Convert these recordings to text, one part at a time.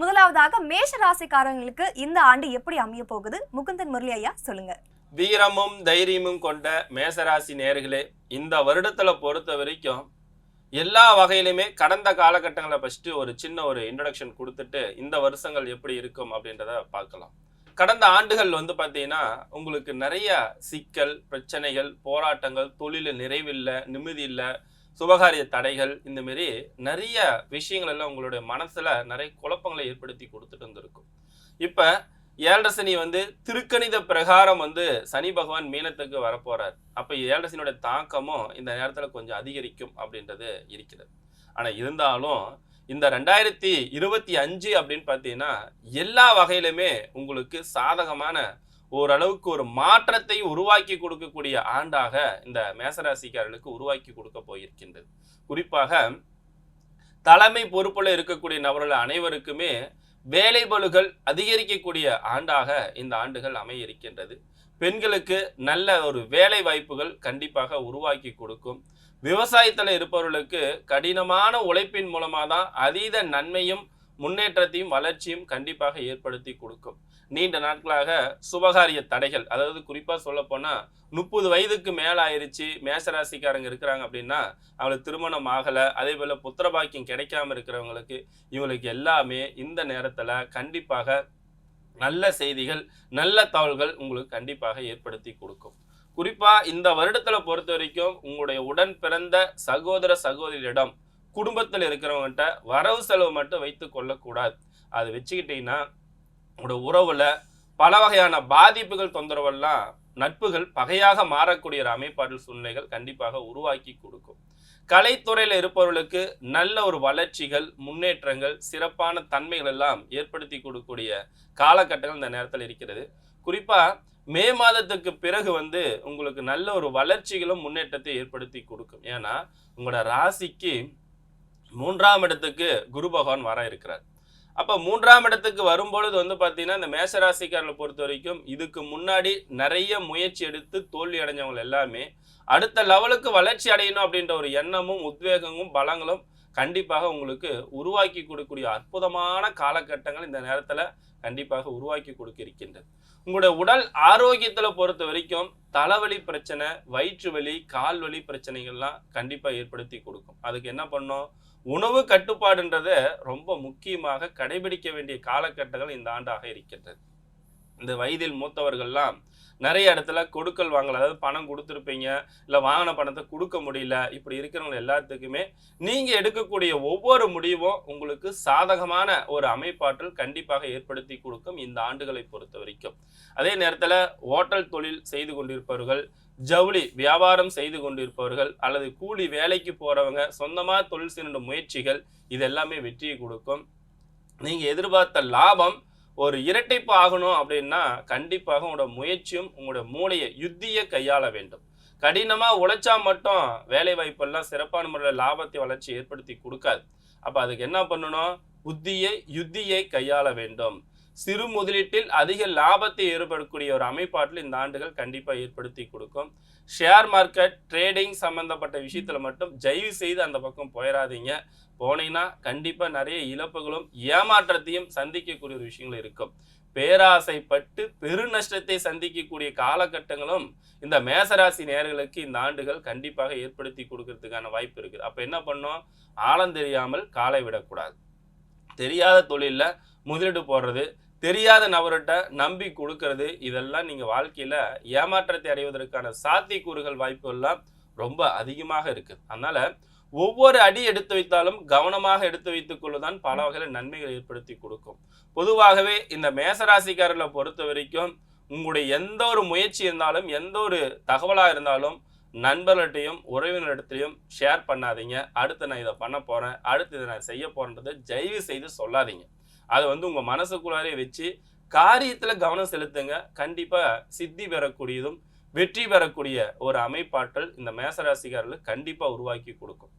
முதலாவதாக மேஷ ராசிக்காரங்களுக்கு இந்த ஆண்டு எப்படி அமைய போகுது? முகுந்தன் முரளி ஐயா சொல்லுங்க. வீரமும் தைரியமும் கொண்ட மேசராசி நேர்களே இந்த வருடத்துல பொறுத்த வரைக்கும் எல்லா வகையிலுமே கடந்த காலகட்டங்களை ஃபஸ்ட்டு ஒரு சின்ன ஒரு இன்ட்ரடக்ஷன் கொடுத்துட்டு இந்த வருஷங்கள் எப்படி இருக்கும் அப்படின்றத பார்க்கலாம். கடந்த ஆண்டுகள் வந்து பார்த்தீங்கன்னா உங்களுக்கு நிறைய சிக்கல் பிரச்சனைகள் போராட்டங்கள் தொழில் நிறைவில்லை நிம்மதி இல்லை சுபகாரிய தடைகள் இந்த மாரி நிறைய விஷயங்கள் எல்லாம் உங்களுடைய மனசில் நிறைய குழப்பங்களை ஏற்படுத்தி கொடுத்துட்டு இருந்திருக்கும் இப்போ ஏழரை சனி வந்து திருக்கணித பிரகாரம் வந்து சனி பகவான் மீனத்துக்கு வரப்போறார். அப்போ ஏழரை சனியோட தாக்கமும் இந்த நேரத்தில் கொஞ்சம் அதிகரிக்கும் அப்படின்றது இருக்கிறது. ஆனால் இருந்தாலும் இந்த ரெண்டாயிரத்தி இருபத்தி அஞ்சு அப்படின்னு பார்த்தீங்கன்னா எல்லா வகையிலுமே உங்களுக்கு சாதகமான ஓரளவுக்கு ஒரு மாற்றத்தை உருவாக்கி கொடுக்கக்கூடிய ஆண்டாக இந்த மேசராசிக்காரர்களுக்கு உருவாக்கி கொடுக்க போயிருக்கின்றது. குறிப்பாக தலைமை பொறுப்புல இருக்கக்கூடிய நபர்கள் அனைவருக்குமே வேலை பளுகள் அதிகரிக்கக்கூடிய ஆண்டாக இந்த ஆண்டுகள் அமைய இருக்கின்றது பெண்களுக்கு நல்ல ஒரு வேலை வாய்ப்புகள் கண்டிப்பாக உருவாக்கி கொடுக்கும். விவசாயத்தில் இருப்பவர்களுக்கு கடினமான உழைப்பின் மூலமாக தான் அதீத நன்மையும் முன்னேற்றத்தையும் வளர்ச்சியும் கண்டிப்பாக ஏற்படுத்தி கொடுக்கும். நீண்ட நாட்களாக சுபகாரிய தடைகள் அதாவது குறிப்பாக சொல்ல போனால் முப்பது வயதுக்கு மேலே ஆயிருச்சு மேசராசிக்காரங்க இருக்கிறாங்க அப்படின்னா அவளுக்கு திருமணம் ஆகலை அதே போல் புத்திரபாக்கியம் கிடைக்காம இருக்கிறவங்களுக்கு இவங்களுக்கு எல்லாமே இந்த நேரத்தில் கண்டிப்பாக நல்ல செய்திகள் நல்ல தகவல்கள் உங்களுக்கு கண்டிப்பாக ஏற்படுத்தி கொடுக்கும். குறிப்பாக இந்த வருடத்தில் பொறுத்த வரைக்கும் உங்களுடைய உடன் பிறந்த சகோதர சகோதரியிடம் குடும்பத்தில் இருக்கிறவங்கள்ட்ட வரவு செலவு மட்டும் வைத்து கொள்ளக்கூடாது. அது வச்சுக்கிட்டீங்கன்னா உங்களோட உறவில் பல வகையான பாதிப்புகள் தொந்தரவெல்லாம் நட்புகள் பகையாக மாறக்கூடிய ஒரு அமைப்பாடல் சூழ்நிலைகள் கண்டிப்பாக உருவாக்கி கொடுக்கும். கலைத்துறையில் இருப்பவர்களுக்கு நல்ல ஒரு வளர்ச்சிகள் முன்னேற்றங்கள் சிறப்பான தன்மைகள் எல்லாம் ஏற்படுத்தி கொடுக்கக்கூடிய காலகட்டங்கள் இந்த நேரத்தில் இருக்கிறது. குறிப்பாக மே மாதத்துக்கு பிறகு வந்து உங்களுக்கு நல்ல ஒரு வளர்ச்சிகளும் முன்னேற்றத்தை ஏற்படுத்தி கொடுக்கும். ஏன்னா உங்களோட ராசிக்கு மூன்றாம் இடத்துக்கு குரு பகவான் வர இருக்கிறார். அப்போ மூன்றாம் இடத்துக்கு வரும்பொழுது வந்து பார்த்தீங்கன்னா இந்த மேசராசிக்காரர்களை பொறுத்த வரைக்கும் இதுக்கு முன்னாடி நிறைய முயற்சி எடுத்து தோல்வி அடைஞ்சவங்க எல்லாமே அடுத்த லெவலுக்கு வளர்ச்சி அடையணும் அப்படின்ற ஒரு எண்ணமும் உத்வேகமும் பலங்களும் கண்டிப்பாக உங்களுக்கு உருவாக்கி கொடுக்கக்கூடிய அற்புதமான காலகட்டங்கள் இந்த நேரத்தில் கண்டிப்பாக உருவாக்கி கொடுக்க இருக்கின்றது. உங்களுடைய உடல் ஆரோக்கியத்தில் பொறுத்த வரைக்கும் தலைவலி பிரச்சனை வயிற்று வலி கால் வலி பிரச்சனைகள்லாம் கண்டிப்பாக ஏற்படுத்தி கொடுக்கும். அதுக்கு என்ன பண்ணும் உணவு கட்டுப்பாடுன்றத ரொம்ப முக்கியமாக கடைபிடிக்க வேண்டிய காலகட்டங்கள் இந்த ஆண்டாக இருக்கின்றது. இந்த வயதில் மூத்தவர்கள்லாம் நிறைய இடத்துல கொடுக்கல் வாங்கல. அதாவது பணம் கொடுத்துருப்பீங்க இல்லை வாங்கின பணத்தை கொடுக்க முடியல. இப்படி இருக்கிறவங்க எல்லாத்துக்குமே நீங்கள் எடுக்கக்கூடிய ஒவ்வொரு முடிவும் உங்களுக்கு சாதகமான ஒரு அமைப்பாற்றல் கண்டிப்பாக ஏற்படுத்தி கொடுக்கும் இந்த ஆண்டுகளை பொறுத்த வரைக்கும். அதே நேரத்தில் ஹோட்டல் தொழில் செய்து கொண்டிருப்பவர்கள் ஜவுளி வியாபாரம் செய்து கொண்டிருப்பவர்கள் அல்லது கூலி வேலைக்கு போகிறவங்க சொந்தமாக தொழில் செய்யணும் முயற்சிகள் இது எல்லாமே வெற்றியை கொடுக்கும். நீங்கள் எதிர்பார்த்த லாபம் ஒரு இரட்டைப்பு ஆகணும் அப்படின்னா கண்டிப்பாக உங்களோட முயற்சியும் உங்களோட மூளையை யுத்தியை கையாள வேண்டும். கடினமா உழைச்சா மட்டும் வேலை வாய்ப்பெல்லாம் சிறப்பான முறையில் லாபத்தை வளர்ச்சி ஏற்படுத்தி கொடுக்காது. அப்ப அதுக்கு என்ன பண்ணணும்? புத்தியை யுத்தியை கையாள வேண்டும். சிறு முதலீட்டில் அதிக லாபத்தை ஏற்படக்கூடிய ஒரு அமைப்பாட்டில் இந்த ஆண்டுகள் கண்டிப்பாக ஏற்படுத்தி கொடுக்கும். ஷேர் மார்க்கெட் ட்ரேடிங் சம்பந்தப்பட்ட விஷயத்தில் மட்டும் ஜெய்வு செய்து அந்த பக்கம் போயிடாதீங்க போனீங்கன்னா கண்டிப்பாக நிறைய இழப்புகளும் ஏமாற்றத்தையும் சந்திக்கக்கூடிய ஒரு விஷயங்கள் இருக்கும். பேராசைப்பட்டு பெருநஷ்டத்தை சந்திக்கக்கூடிய காலகட்டங்களும் இந்த மேசராசி நேர்களுக்கு இந்த ஆண்டுகள் கண்டிப்பாக ஏற்படுத்தி கொடுக்கறதுக்கான வாய்ப்பு இருக்குது. அப்போ என்ன பண்ணோம் ஆழம் தெரியாமல் காலை விடக்கூடாது. தெரியாத தொழிலில் முதலீடு போடுறது தெரியாத நபர்கிட்ட நம்பி கொடுக்கறது இதெல்லாம் நீங்கள் வாழ்க்கையில் ஏமாற்றத்தை அடைவதற்கான சாத்தியக்கூறுகள் வாய்ப்புகள்லாம் ரொம்ப அதிகமாக இருக்குது அதனால் ஒவ்வொரு அடி எடுத்து வைத்தாலும் கவனமாக எடுத்து வைத்துக் கொள்ளுதான் பல வகையில் நன்மைகள் ஏற்படுத்தி கொடுக்கும். பொதுவாகவே இந்த மேசராசிக்காரர்களை பொறுத்த வரைக்கும் உங்களுடைய எந்த ஒரு முயற்சி இருந்தாலும் எந்த ஒரு தகவலாக இருந்தாலும் நண்பர்கள்ட்டையும் உறவினரிடத்திலையும் ஷேர் பண்ணாதீங்க. அடுத்து நான் இதை பண்ண போகிறேன் அடுத்து இதை நான் செய்ய போகிறேன்றதை தயவு செய்து சொல்லாதீங்க. அதை வந்து உங்கள் மனசுக்குள்ளாரே வச்சு காரியத்தில் கவனம் செலுத்துங்க. கண்டிப்பாக சித்தி பெறக்கூடியதும் வெற்றி பெறக்கூடிய ஒரு அமைப்பாற்றல் இந்த மேசராசிக்காரர்களுக்கு கண்டிப்பாக உருவாக்கி கொடுக்கும்.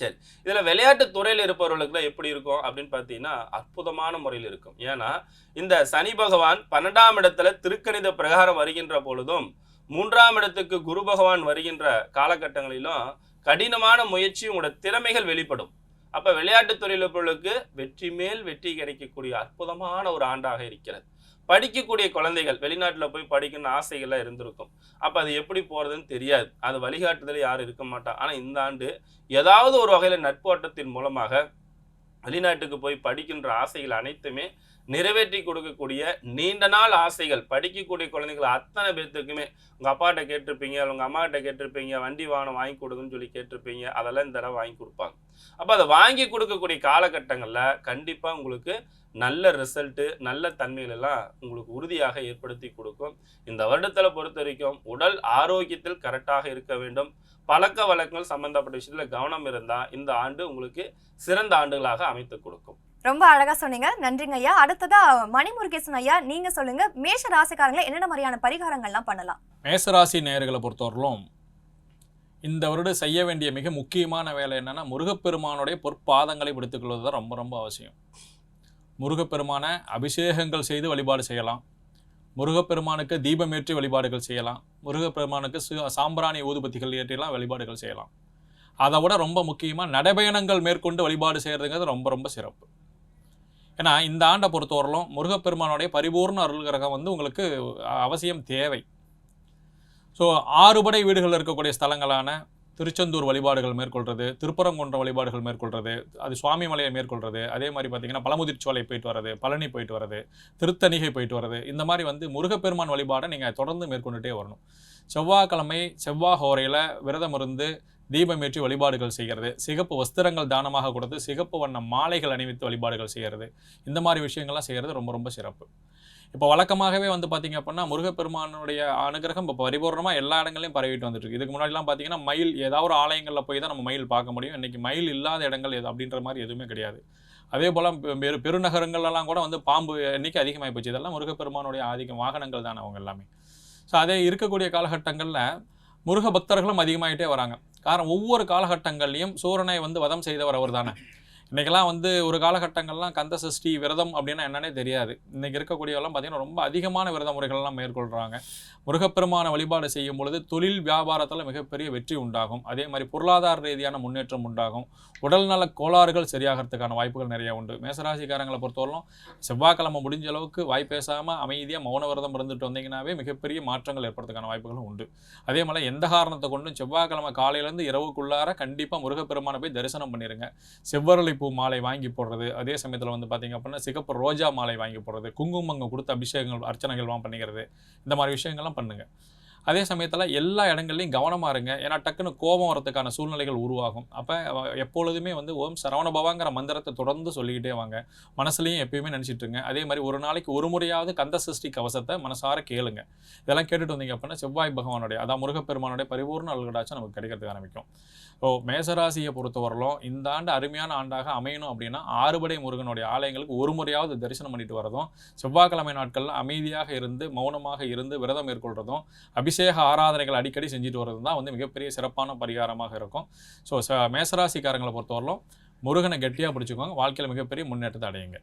சரி இதில் விளையாட்டு துறையில் இருப்பவர்களுக்குலாம் எப்படி இருக்கும் அப்படின்னு பார்த்தீங்கன்னா அற்புதமான முறையில் இருக்கும். ஏன்னா இந்த சனி பகவான் பன்னெண்டாம் இடத்துல திருக்கணித பிரகாரம் வருகின்ற பொழுதும் மூன்றாம் இடத்துக்கு குரு பகவான் வருகின்ற காலகட்டங்களிலும் கடினமான முயற்சி உங்களோட திறமைகள் வெளிப்படும். அப்போ விளையாட்டு தொழிலுக்கு வெற்றி மேல் வெற்றி கிடைக்கக்கூடிய அற்புதமான ஒரு ஆண்டாக இருக்கிறது. படிக்கக்கூடிய குழந்தைகள் வெளிநாட்டில் போய் படிக்கணும்னு ஆசைகள்லாம் இருந்திருக்கும். அப்போ அது எப்படி போகிறதுன்னு தெரியாது. அது வழிகாட்டுதல் யாரும் இருக்க மாட்டா. ஆனால் இந்த ஆண்டு ஏதாவது ஒரு வகையில் நட்போட்டத்தின் மூலமாக வெளிநாட்டுக்கு போய் படிக்கின்ற ஆசைகள் அனைத்துமே நிறைவேற்றி கொடுக்கக்கூடிய நீண்ட நாள் ஆசைகள். படிக்கக்கூடிய குழந்தைகள் அத்தனை பேர்த்துக்குமே உங்கள் அப்பாட்ட கேட்டிருப்பீங்க உங்கள் உங்க கேட்டிருப்பீங்க வண்டி வாகனம் வாங்கி கொடுங்கன்னு சொல்லி கேட்டிருப்பீங்க அதெல்லாம் இந்த தடவை வாங்கி கொடுப்பாங்க. அப்போ அதை வாங்கி கொடுக்கக்கூடிய காலகட்டங்களில் கண்டிப்பாக உங்களுக்கு நல்ல ரிசல்ட்டு நல்ல தன்மைகள் எல்லாம் உங்களுக்கு உறுதியாக ஏற்படுத்தி கொடுக்கும். இந்த வருடத்தில் பொறுத்த வரைக்கும் உடல் ஆரோக்கியத்தில் கரெக்டாக இருக்க வேண்டும். பழக்க வழக்கங்கள் சம்பந்தப்பட்ட விஷயத்தில் கவனம் இருந்தால் இந்த ஆண்டு உங்களுக்கு சிறந்த ஆண்டுகளாக அமைத்து கொடுக்கும். ரொம்ப அழகா சொன்னீங்க. நன்றிங்க ஐயா. அடுத்ததா மணிமுருகேசன் ஐயா நீங்க சொல்லுங்க. மேஷ ராசிக்காரங்களை என்னென்ன மாதிரியான பரிகாரங்கள்லாம் பண்ணலாம்? மேசராசி நேயர்களை பொறுத்தவரையிலும் இந்த வருடம் செய்ய வேண்டிய மிக முக்கியமான வேலை என்னன்னா முருகப்பெருமானுடைய பொற்பாதங்களை பிடித்துக்கொள்வது தான் ரொம்ப ரொம்ப அவசியம். முருகப்பெருமானை அபிஷேகங்கள் செய்து வழிபாடு செய்யலாம். முருகப்பெருமானுக்கு தீபமேற்றி வழிபாடுகள் செய்யலாம். முருகப்பெருமானுக்கு சு- சாம்பிராணி ஊதுபத்திகள் ஏற்றிலாம் வழிபாடுகள் செய்யலாம். அதை விட ரொம்ப முக்கியமாக நடைபயணங்கள் மேற்கொண்டு வழிபாடு செய்கிறதுங்கிறது ரொம்ப ரொம்ப சிறப்பு. ஏன்னா இந்த ஆண்டை பொறுத்தவரையிலும் முருகப்பெருமானுடைய பரிபூர்ண அருள்கிரகம் வந்து உங்களுக்கு அவசியம் தேவை. ஸோ ஆறுபடை வீடுகள் இருக்கக்கூடிய ஸ்தலங்களான திருச்செந்தூர் வழிபாடுகள் மேற்கொள்வது திருப்பரங்குன்ற வழிபாடுகள் மேற்கொள்வது அது சுவாமி மலையை மேற்கொள்றது அதே மாதிரி பார்த்தீங்கன்னா பழமுதிர்ச்சோலை போயிட்டு வர்றது பழனி போயிட்டு வர்றது திருத்தணிகை போயிட்டு வர்றது இந்த மாதிரி வந்து முருகப்பெருமான் வழிபாடை நீங்கள் தொடர்ந்து மேற்கொண்டுட்டே வரணும். செவ்வாய்க்கிழமை செவ்வாய் ஹோரையில் விரதம் இருந்து தீபமேற்றி வழிபாடுகள் செய்கிறது. சிகப்பு வஸ்திரங்கள் தானமாக கொடுத்து சிகப்பு வண்ண மாலைகள் அணிவித்து வழிபாடுகள் செய்கிறது. இந்த மாதிரி விஷயங்கள்லாம் செய்கிறது ரொம்ப ரொம்ப சிறப்பு. இப்போ வழக்கமாகவே வந்து பார்த்தீங்க அப்படின்னா முருகப்பெருமானுடைய அனுகிரகம் இப்போ பரிபூர்ணமாக எல்லா இடங்களையும் பரவிட்டு வந்துட்டு இதுக்கு முன்னாடிலாம் பார்த்தீங்கன்னா மயில் ஏதாவது ஒரு ஆலயங்களில் போய் தான் நம்ம மயில் பார்க்க முடியும். இன்றைக்கி மயில் இல்லாத இடங்கள் எது அப்படின்ற மாதிரி எதுவுமே கிடையாது. அதே போல் பெரு பெருநகரங்கள்லாம் கூட வந்து பாம்பு எண்ணிக்கை அதிகமாகி போச்சு இதெல்லாம் முருகப்பெருமானுடைய ஆதிக்கம் வாகனங்கள் தான் அவங்க எல்லாமே. ஸோ அதே இருக்கக்கூடிய காலகட்டங்களில் முருக பக்தர்களும் அதிகமாகிட்டே வராங்க. காரணம் ஒவ்வொரு காலகட்டங்கள்லையும் சூரனை வந்து வதம் செய்தவர் அவர் தானே இன்றைக்கெல்லாம் வந்து ஒரு காலகட்டங்கள்லாம் கந்த சஷ்டி விரதம் அப்படின்னா என்னன்னே தெரியாது. இன்றைக்கி இருக்கக்கூடியவெல்லாம் பார்த்தீங்கன்னா ரொம்ப அதிகமான விரத முறைகள்லாம் மேற்கொள்கிறாங்க முருகப்பெருமான வழிபாடு செய்யும் பொழுது தொழில் வியாபாரத்தில் மிகப்பெரிய வெற்றி உண்டாகும். அதே மாதிரி பொருளாதார ரீதியான முன்னேற்றம் உண்டாகும். உடல்நல கோளாறுகள் சரியாகிறதுக்கான வாய்ப்புகள் நிறையா உண்டு. மேசராசிக்காரங்களை பொறுத்தவரைக்கும் செவ்வாய்க்கிழமை முடிஞ்ச அளவுக்கு வாய் பேசாமல் அமைதியாக மௌன விரதம் இருந்துட்டு வந்தீங்கன்னாவே மிகப்பெரிய மாற்றங்கள் ஏற்படுறதுக்கான வாய்ப்புகளும் உண்டு. அதே மாதிரி எந்த காரணத்தை கொண்டும் செவ்வாய்க்கிழமை காலையிலேருந்து இரவுக்குள்ளார கண்டிப்பாக முருகப்பெருமானை போய் தரிசனம் பண்ணிடுங்க செவ்வரளி மல்லிகைப்பூ மாலை வாங்கி போடுறது. அதே சமயத்தில் வந்து பார்த்திங்க அப்படின்னா சிகப்பு ரோஜா மாலை வாங்கி போடுறது. குங்குமங்க கொடுத்து அபிஷேகங்கள் அர்ச்சனைகள்லாம் பண்ணிக்கிறது. இந்த மாதிரி விஷயங்கள்லாம் பண்ணுங்க. அதே சமயத்தில் எல்லா இடங்கள்லையும் கவனமாக இருங்க. ஏன்னா டக்குன்னு கோபம் வரதுக்கான சூழ்நிலைகள் உருவாகும். அப்போ எப்பொழுதுமே வந்து ஓம் சரவணபவாங்கிற மந்திரத்தை தொடர்ந்து சொல்லிக்கிட்டே வாங்க. மனசுலையும் எப்பயுமே நினச்சிட்டு இருங்க. அதே மாதிரி ஒரு நாளைக்கு ஒரு முறையாவது கந்த சஷ்டி கவசத்தை மனசார கேளுங்க. இதெல்லாம் கேட்டுட்டு வந்தீங்க அப்படின்னா செவ்வாய் பகவானுடைய அதான் முருகப்பெருமானுடைய பரிபூர்ண அல்கடாச்சும் நமக்கு கிடைக்கிறதுக்கு ஆரம்பிக்கும். ஸோ மேசராசியை பொறுத்தவரையிலும் இந்த ஆண்டு அருமையான ஆண்டாக அமையணும் அப்படின்னா ஆறுபடை முருகனுடைய ஆலயங்களுக்கு ஒரு முறையாவது தரிசனம் பண்ணிட்டு வரதும் செவ்வாய்க்கிழமை நாட்களில் அமைதியாக இருந்து மௌனமாக இருந்து விரதம் மேற்கொள்றதும் அபிஷேக ஆராதனைகள் அடிக்கடி செஞ்சுட்டு வர்றது தான் வந்து மிகப்பெரிய சிறப்பான பரிகாரமாக இருக்கும். ஸோ மேசராசிக்காரங்களை பொறுத்தவரையிலும் முருகனை கெட்டியாக பிடிச்சிக்கோங்க. வாழ்க்கையில் மிகப்பெரிய முன்னேற்றத்தை அடையுங்க.